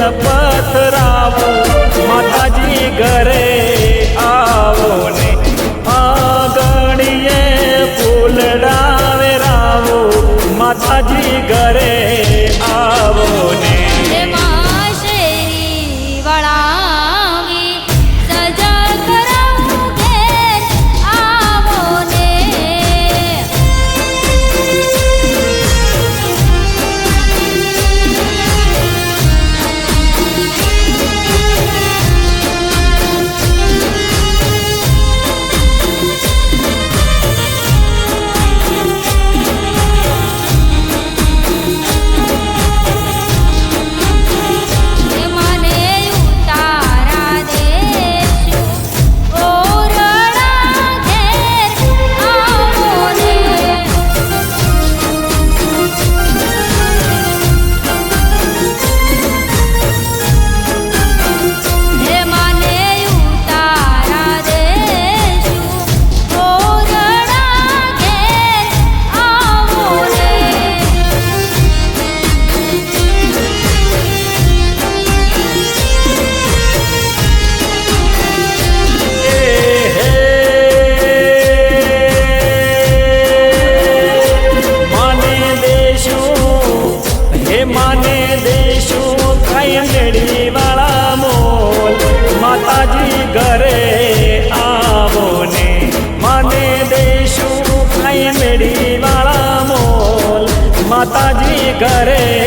પથરાવો માતાજી ઘરે આવો ને આગળીએ ફૂલ ડાવે રાવો માતાજી શેરડી વાળા મોલ માતાજી ઘરે